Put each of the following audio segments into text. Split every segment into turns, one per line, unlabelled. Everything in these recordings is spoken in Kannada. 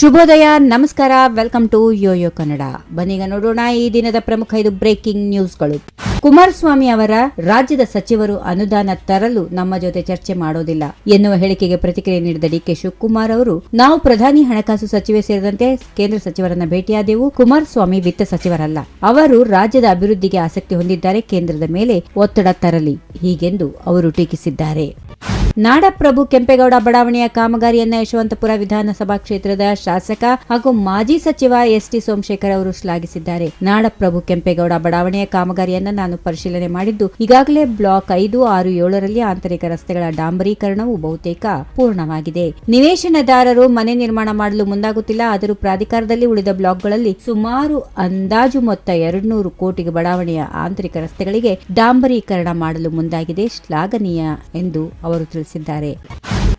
ಶುಭೋದಯ, ನಮಸ್ಕಾರ, ವೆಲ್ಕಮ್ ಟು ಯೋಯೋ ಕನ್ನಡ. ಬನ್ನೀಗ ನೋಡೋಣ ಈ ದಿನದ ಪ್ರಮುಖ ಇದು ಬ್ರೇಕಿಂಗ್ ನ್ಯೂಸ್ಗಳು. ಕುಮಾರಸ್ವಾಮಿ ಅವರ ರಾಜ್ಯದ ಸಚಿವರು ಅನುದಾನ ತರಲು ನಮ್ಮ ಜೊತೆ ಚರ್ಚೆ ಮಾಡೋದಿಲ್ಲ ಎನ್ನುವ ಹೇಳಿಕೆಗೆ ಪ್ರತಿಕ್ರಿಯೆ ನೀಡಿದ ಡಿಕೆ ಶಿವಕುಮಾರ್ ಅವರು, ನಾವು ಪ್ರಧಾನಿ ಹಣಕಾಸು ಸಚಿವೆ ಸೇರಿದಂತೆ ಕೇಂದ್ರ ಸಚಿವರನ್ನ ಭೇಟಿಯಾದೆವು. ಕುಮಾರಸ್ವಾಮಿ ವಿತ್ತ ಸಚಿವರಲ್ಲ. ಅವರು ರಾಜ್ಯದ ಅಭಿವೃದ್ಧಿಗೆ ಆಸಕ್ತಿ ಹೊಂದಿದ್ದಾರೆ, ಕೇಂದ್ರದ ಮೇಲೆ ಒತ್ತಡ ತರಲಿ. ಹೀಗೆಂದು ಅವರು ಟೀಕಿಸಿದ್ದಾರೆ. ನಾಡಪ್ರಭು ಕೆಂಪೇಗೌಡ ಬಡಾವಣೆಯ ಕಾಮಗಾರಿಯನ್ನ ಯಶವಂತಪುರ ವಿಧಾನಸಭಾ ಕ್ಷೇತ್ರದ ಶಾಸಕ ಹಾಗೂ ಮಾಜಿ ಸಚಿವ ಎಸ್ ಟಿ ಸೋಮಶೇಖರ್ ಅವರು ಶ್ಲಾಘಿಸಿದ್ದಾರೆ. ನಾಡಪ್ರಭು ಕೆಂಪೇಗೌಡ ಬಡಾವಣೆಯ ಕಾಮಗಾರಿಯನ್ನ ನಾನು ಪರಿಶೀಲನೆ ಮಾಡಿದ್ದು, ಈಗಾಗಲೇ ಬ್ಲಾಕ್ ಐದು, ಆರು, ಏಳರಲ್ಲಿ ಆಂತರಿಕ ರಸ್ತೆಗಳ ಡಾಂಬರೀಕರಣವು ಬಹುತೇಕ ಪೂರ್ಣವಾಗಿದೆ. ನಿವೇಶನದಾರರು ಮನೆ ನಿರ್ಮಾಣ ಮಾಡಲು ಮುಂದಾಗುತ್ತಿಲ್ಲ. ಆದರೂ ಪ್ರಾಧಿಕಾರದಲ್ಲಿ ಉಳಿದ ಬ್ಲಾಕ್ಗಳಲ್ಲಿ ಸುಮಾರು ಅಂದಾಜು ಮೊತ್ತ ಎರಡು ನೂರು ಕೋಟಿಗೆ ಬಡಾವಣೆಯ ಆಂತರಿಕ ರಸ್ತೆಗಳಿಗೆ ಡಾಂಬರೀಕರಣ ಮಾಡಲು ಮುಂದಾಗಿದೆ ಶ್ಲಾಘನೀಯ ಎಂದು ಅವರು ತಿಳಿಸಿದ್ದಾರೆ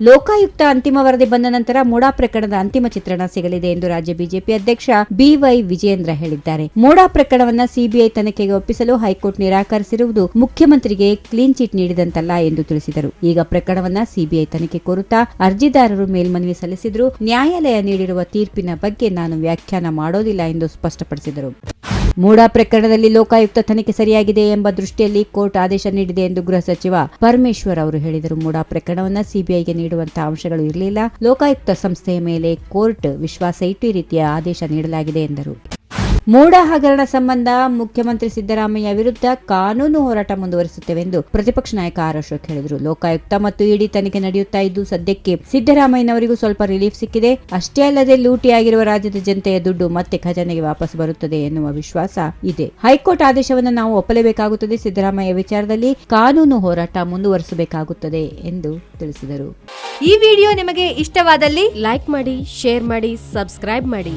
ಲೋಕಾಯುಕ್ತ ಅಂತಿಮ ವರದಿ ಬಂದ ನಂತರ ಮೋಡಾ ಪ್ರಕರಣದ ಅಂತಿಮ ಚಿತ್ರಣ ಸಿಗಲಿದೆ ಎಂದು ರಾಜ್ಯ ಬಿಜೆಪಿ ಅಧ್ಯಕ್ಷ ಬಿವೈ ವಿಜಯೇಂದ್ರ ಹೇಳಿದ್ದಾರೆ. ಮೋಡಾ ಪ್ರಕರಣವನ್ನು ಸಿಬಿಐ ತನಿಖೆಗೆ ಒಪ್ಪಿಸಲು ಹೈಕೋರ್ಟ್ ನಿರಾಕರಿಸಿರುವುದು ಮುಖ್ಯಮಂತ್ರಿಗೆ ಕ್ಲೀನ್ ಚಿಟ್ ನೀಡಿದಂತಲ್ಲ ಎಂದು ತಿಳಿಸಿದರು. ಈಗ ಪ್ರಕರಣವನ್ನ ಸಿಬಿಐ ತನಿಖೆ ಕೋರುತ್ತಾ ಅರ್ಜಿದಾರರು ಮೇಲ್ಮನವಿ ಸಲ್ಲಿಸಿದ್ರು ನ್ಯಾಯಾಲಯ ನೀಡಿರುವ ತೀರ್ಪಿನ ಬಗ್ಗೆ ನಾನು ವ್ಯಾಖ್ಯಾನ ಮಾಡೋದಿಲ್ಲ ಎಂದು ಸ್ಪಷ್ಟಪಡಿಸಿದರು. ಮೂಡಾ ಪ್ರಕರಣದಲ್ಲಿ ಲೋಕಾಯುಕ್ತ ತನಿಖೆ ಸರಿಯಾಗಿದೆ ಎಂಬ ದೃಷ್ಟಿಯಲ್ಲಿ ಕೋರ್ಟ್ ಆದೇಶ ನೀಡಿದೆ ಎಂದು ಗೃಹ ಸಚಿವ ಪರಮೇಶ್ವರ್ ಅವರು ಹೇಳಿದರು. ಮೂಡಾ ಪ್ರಕರಣವನ್ನ ಸಿಬಿಐಗೆ ನೀಡುವಂತಹ ಅಂಶಗಳು ಇರಲಿಲ್ಲ. ಲೋಕಾಯುಕ್ತ ಸಂಸ್ಥೆಯ ಮೇಲೆ ಕೋರ್ಟ್ ವಿಶ್ವಾಸ ಇಟ್ಟು ರೀತಿಯ ಆದೇಶ ನೀಡಲಾಗಿದೆ ಎಂದರು. ಮೂಡ ಹಗರಣ ಸಂಬಂಧ ಮುಖ್ಯಮಂತ್ರಿ ಸಿದ್ದರಾಮಯ್ಯ ವಿರುದ್ಧ ಕಾನೂನು ಹೋರಾಟ ಮುಂದುವರಿಸುತ್ತೇವೆ ಎಂದು ಪ್ರತಿಪಕ್ಷ ನಾಯಕ ಆರ್ ಅಶೋಕ್ ಹೇಳಿದರು. ಲೋಕಾಯುಕ್ತ ಮತ್ತು ಇಡಿ ತನಿಖೆ ನಡೆಯುತ್ತಾ ಇದ್ದು ಸದ್ಯಕ್ಕೆ ಸಿದ್ದರಾಮಯ್ಯನವರಿಗೂ ಸ್ವಲ್ಪ ರಿಲೀಫ್ ಸಿಕ್ಕಿದೆ. ಅಷ್ಟೇ ಅಲ್ಲದೆ ಲೂಟಿಯಾಗಿರುವ ರಾಜ್ಯದ ಜನತೆಯ ದುಡ್ಡು ಮತ್ತೆ ಖಜಾನೆಗೆ ವಾಪಸ್ ಬರುತ್ತದೆ ಎನ್ನುವ ವಿಶ್ವಾಸ ಇದೆ. ಹೈಕೋರ್ಟ್ ಆದೇಶವನ್ನು ನಾವು ಒಪ್ಪಲೇಬೇಕಾಗುತ್ತದೆ ಸಿದ್ದರಾಮಯ್ಯ ವಿಚಾರದಲ್ಲಿ. ಕಾನೂನು ಹೋರಾಟ ಮುಂದುವರಿಸಬೇಕಾಗುತ್ತದೆ ಎಂದು ತಿಳಿಸಿದರು.
ಈ ವಿಡಿಯೋ ನಿಮಗೆ ಇಷ್ಟವಾದಲ್ಲಿ
ಲೈಕ್ ಮಾಡಿ, ಶೇರ್ ಮಾಡಿ, ಸಬ್ಸ್ಕ್ರೈಬ್ ಮಾಡಿ.